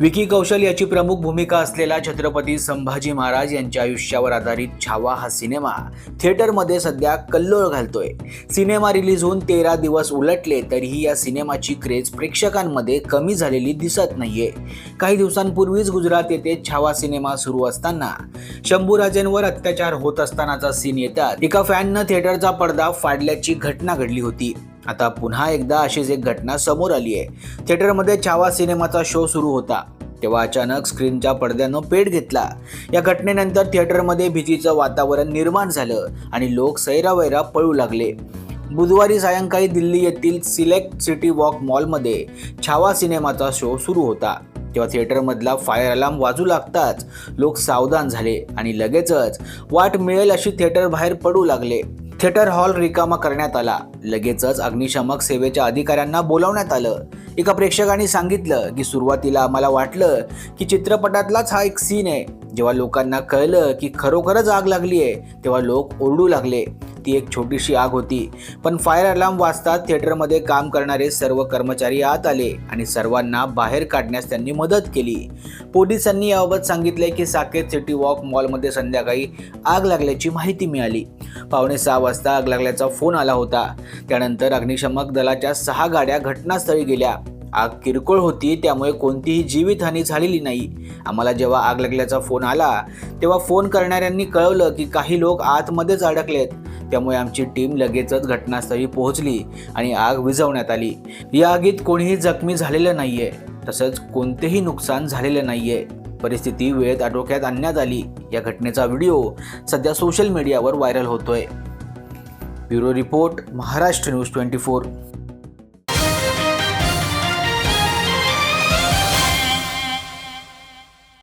विकी कौशल याची प्रमुख भूमिका असलेला छत्रपती संभाजी महाराज यांच्या आयुष्यावर आधारित छावा हा सिनेमा थिएटरमध्ये सध्या कल्लोळ घालतोय. सिनेमा रिलीज होऊन तेरा दिवस उलटले तरीही या सिनेमाची क्रेज प्रेक्षकांमध्ये कमी झालेली दिसत नाहीये. काही दिवसांपूर्वीच गुजरात येथे छावा सिनेमा सुरू असताना शंभूराजेंवर अत्याचार होत असतानाचा सीन येतात. एका फॅननं थिएटरचा पडदा फाडल्याची घटना घडली होती. आता पुन्हा एकदा अशीच एक घटना समोर आली आहे. थिएटरमध्ये छावा सिनेमाचा शो सुरू होता. तेव्हा अचानक स्क्रीनच्या पडद्यानं पेट घेतला. या घटनेनंतर थिएटरमध्ये भीतीचं वातावरण निर्माण झालं आणि लोक सैरावैरा पळू लागले. बुधवारी सायंकाळी दिल्ली येथील सिलेक्ट सिटी वॉक मॉलमध्ये छावा सिनेमाचा शो सुरू होता. तेव्हा थिएटरमधला फायर अलार्म वाजू लागताच लोक सावधान झाले आणि लगेचच वाट मिळेल अशी थिएटर बाहेर पडू लागले. थिएटर हॉल रिकामा करण्यात आला. लगेचच अग्निशमक सेवेच्या अधिकाऱ्यांना बोलावण्यात आलं. एका प्रेक्षकाने सांगितलं की सुरुवातीला आम्हाला वाटलं की चित्रपटातलाच हा एक सीन आहे. जेव्हा लोकांना कळलं की खरोखरच आग लागली आहे तेव्हा लोक ओरडू लागले. ती एक छोटीशी आग होती. पण फायर अलार्म वाजताच थिएटरमध्ये काम करणारे सर्व कर्मचारी आत आले आणि सर्वांना बाहेर काढण्यास त्यांनी मदत केली. पोलिसांनी याबाबत सांगितले की साकेत सिटी वॉक मॉलमध्ये संध्याकाळी आग लागल्याची माहिती मिळाली. पावणे सहा वाजता आग लागल्याचा फोन आला होता. त्यानंतर अग्निशमक दलाच्या सहा गाड्या घटनास्थळी गेल्या. आग किरकोळ होती त्यामुळे कोणतीही जीवितहानी झालेली नाही. आम्हाला जेव्हा आग लागल्याचा फोन आला तेव्हा फोन करणाऱ्यांनी कळवलं की काही लोक आतमध्येच अडकलेत. त्यामुळे आमची टीम लगेचच घटनास्थळी पोहोचली आणि आग विझवण्यात आली. या आगीत कोणीही जखमी झालेलं नाहीये. तसंच कोणतेही नुकसान झालेलं नाहीये. परिस्थिती वेळेत आटोक्यात आणण्यात आली. या घटनेचा व्हिडिओ सध्या सोशल मीडियावर व्हायरल होतोय. Bureau report Maharashtra news twenty four.